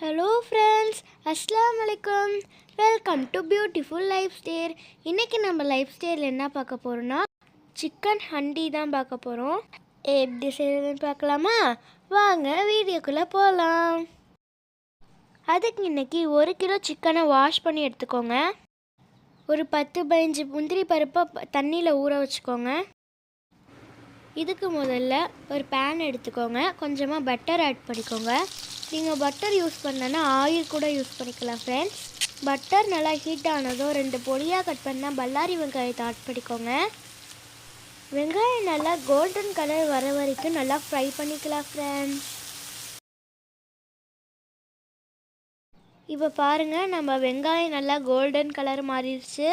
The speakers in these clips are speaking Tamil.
ஹலோ ஃப்ரெண்ட்ஸ் அஸ்லாம் வலைக்கம் welcome to beautiful lifestyle இன்றைக்கி நம்ம லைஃப் ஸ்டேரில் என்ன பார்க்க போகிறோன்னா சிக்கன் ஹண்டி தான் பார்க்க போகிறோம் எப்படி செய்யறதுன்னு பார்க்கலாமா? வாங்க வீடியோக்குள்ளே போகலாம் அதுக்கு இன்னைக்கு ஒரு கிலோ சிக்கனை வாஷ் பண்ணி எடுத்துக்கோங்க. ஒரு பத்து பதினஞ்சு முந்திரி பருப்பை தண்ணியில் ஊற வச்சுக்கோங்க. இதுக்கு முதல்ல ஒரு பேன் எடுத்துக்கோங்க. கொஞ்சமாக பட்டர் ஆட் பண்ணிக்கோங்க. நீங்கள் பட்டர் யூஸ் பண்ணனா ஆயில் கூட யூஸ் பண்ணிக்கலாம் ஃப்ரெண்ட்ஸ் பட்டர் நல்லா ஹீட் ஆனதும் ரெண்டு பொடியாக கட் பண்ணால் பல்லாரி வெங்காயத்தை ஆட் பண்ணிக்கோங்க. வெங்காயம் நல்லா கோல்டன் கலர் வர வரைக்கும் நல்லா ஃப்ரை பண்ணிக்கலாம் ஃப்ரெண்ட்ஸ் இப்போ பாருங்கள் நம்ம வெங்காயம் நல்லா கோல்டன் கலர் மாறிடுச்சு.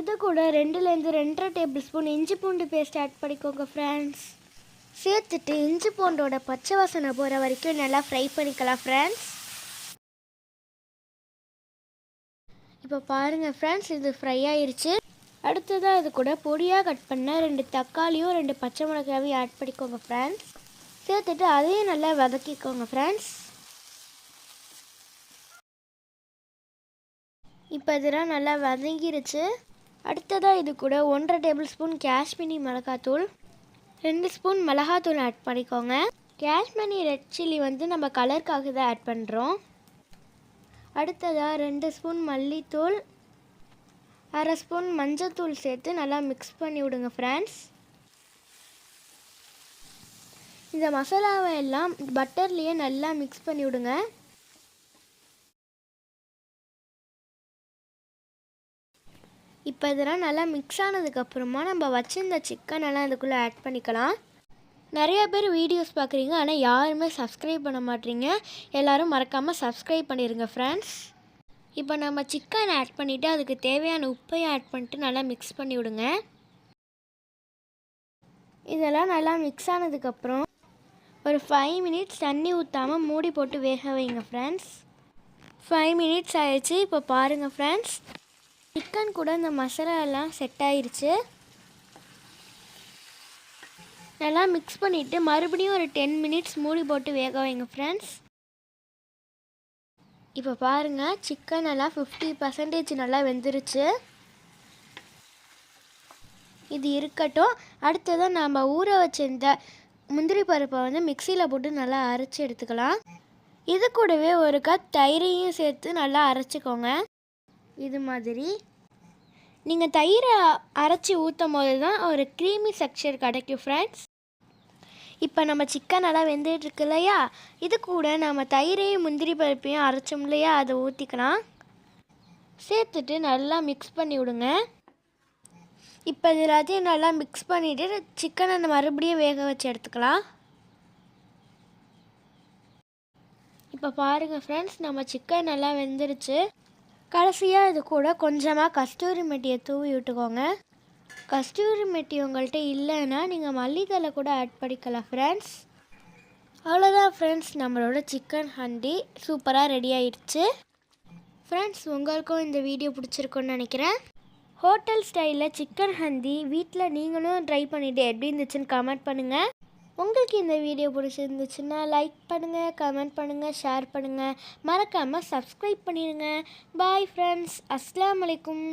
இது கூட ரெண்டுலேருந்து ரெண்டரை டேபிள் ஸ்பூன் இஞ்சி பூண்டு பேஸ்ட் ஆட் பண்ணிக்கோங்க ஃப்ரெண்ட்ஸ் சேர்த்துட்டு இஞ்சி பூண்டோட பச்சை வாசனை போகிற வரைக்கும் நல்லா ஃப்ரை பண்ணிக்கலாம் ஃப்ரெண்ட்ஸ் இப்போ பாருங்கள் ஃப்ரெண்ட்ஸ் இது ஃப்ரை ஆயிடுச்சு அடுத்ததாக இது கூட பொடியாக கட் பண்ண ரெண்டு தக்காளியும் ரெண்டு பச்சை மிளகாயும் ஆட் பண்ணிக்கோங்க ஃப்ரெண்ட்ஸ் சேர்த்துட்டு அதையும் நல்லா வதக்கிக்கோங்க ஃப்ரெண்ட்ஸ் இப்போ இதெல்லாம் நல்லா வதங்கிருச்சு. அடுத்ததாக இது கூட ஒன்றரை டேபிள் ஸ்பூன் காஷ்மீரி மிளகாத்தூள். ரெண்டு ஸ்பூன் மிளகாத்தூள் ஆட் பண்ணிக்கோங்க. காஷ்மீரி ரெட் சில்லி வந்து நம்ம கலருக்காக தான் ஆட் பண்ணுறோம் அடுத்ததாக ரெண்டு ஸ்பூன் மல்லித்தூள் அரை ஸ்பூன் மஞ்சத்தூள் சேர்த்து நல்லா மிக்ஸ் பண்ணி விடுங்க ஃப்ரெண்ட்ஸ் இந்த மசாலாவை எல்லாம் பட்டர்லேயே நல்லா மிக்ஸ் பண்ணி விடுங்க. இப்போ இதெல்லாம் நல்லா மிக்ஸ் ஆனதுக்கப்புறமா நம்ம வச்சுருந்த சிக்கன் எல்லாம் இதுக்குள்ளே ஆட் பண்ணிக்கலாம். நிறைய பேர் வீடியோஸ் பார்க்குறீங்க ஆனால் யாருமே சப்ஸ்கிரைப் பண்ண மாட்டீங்க. எல்லோரும் மறக்காமல் சப்ஸ்கிரைப் பண்ணிடுங்க ஃப்ரெண்ட்ஸ் இப்போ நம்ம சிக்கன் ஆட் பண்ணிவிட்டு அதுக்கு தேவையான உப்பையும் ஆட் பண்ணிட்டு நல்லா மிக்ஸ் பண்ணி விடுங்க. இதெல்லாம் நல்லா மிக்ஸ் ஆனதுக்கப்புறம் ஒரு ஃபைவ் மினிட்ஸ் தண்ணி ஊற்றாமல் மூடி போட்டு வேக வைங்க ஃப்ரெண்ட்ஸ் ஃபைவ் மினிட்ஸ் ஆயிடுச்சு இப்போ பாருங்கள் ஃப்ரெண்ட்ஸ் சிக்கன் கூட இந்த மசாலா எல்லாம் செட் ஆயிடுச்சு நல்லா மிக்ஸ் பண்ணிவிட்டு மறுபடியும் ஒரு டென் மினிட்ஸ் மூடி போட்டு வேக வைங்க ஃப்ரெண்ட்ஸ் இப்போ பாருங்கள் சிக்கன் எல்லாம் ஃபிஃப்டி பர்சன்டேஜ் நல்லா வெந்துருச்சு. இது இருக்கட்டும். அடுத்ததான் நம்ம ஊற வச்சிருந்த முந்திரி பருப்பை வந்து மிக்சியில் போட்டு நல்லா அரைச்சி எடுத்துக்கலாம். இது கூடவே ஒரு கப் தயிரையும் சேர்த்து நல்லா அரைச்சிக்கோங்க. இது மாதிரி. நீங்கள் தயிரை அரைச்சி ஊற்றும் போது தான் ஒரு க்ரீமி செக்ஷர் கிடைக்கும் ஃப்ரெண்ட்ஸ் இப்போ நம்ம சிக்கன் நல்லா வெந்துட்டுருக்கு இல்லையா? இது கூட நம்ம தயிரையும் முந்திரி பருப்பையும் அரைச்சோம் இல்லையா? அதை ஊற்றிக்கலாம் சேர்த்துட்டு நல்லா மிக்ஸ் பண்ணி விடுங்க. இப்போ இது எல்லாத்தையும் நல்லா மிக்ஸ் பண்ணிவிட்டு சிக்கனை மறுபடியும் வேக வச்சு எடுத்துக்கலாம். இப்போ பாருங்கள் ஃப்ரெண்ட்ஸ் நம்ம சிக்கன் நல்லா வெந்துருச்சு. கடைசியாக இது கூட கொஞ்சமாக கஸ்தூரி மெட்டியை தூவி விட்டுக்கோங்க. கஸ்தூரி மெட்டி உங்கள்கிட்ட இல்லைன்னா நீங்கள் மல்லித்தலை கூட ஆட் பண்ணிக்கலாம் ஃப்ரெண்ட்ஸ் அவ்வளோதான் ஃப்ரெண்ட்ஸ் நம்மளோட சிக்கன் ஹண்டி சூப்பராக ரெடி ஆயிடுச்சு. ஃப்ரெண்ட்ஸ் உங்களுக்கும் இந்த வீடியோ பிடிச்சிருக்குன்னு நினைக்கிறேன். ஹோட்டல் ஸ்டைலில் சிக்கன் ஹந்தி வீட்டில் நீங்களும் ட்ரை பண்ணிவிட்டு எப்படி இருந்துச்சுன்னு கமெண்ட் பண்ணுங்கள் உங்களுக்கு இந்த வீடியோ பிடிச்சிருந்துச்சுன்னா லைக் பண்ணுங்கள் கமெண்ட் பண்ணுங்கள் ஷேர் பண்ணுங்கள் மறக்காமல் சப்ஸ்கிரைப் பண்ணிடுங்க. பாய் ஃப்ரெண்ட்ஸ் அஸ்லாம் அலைக்கும்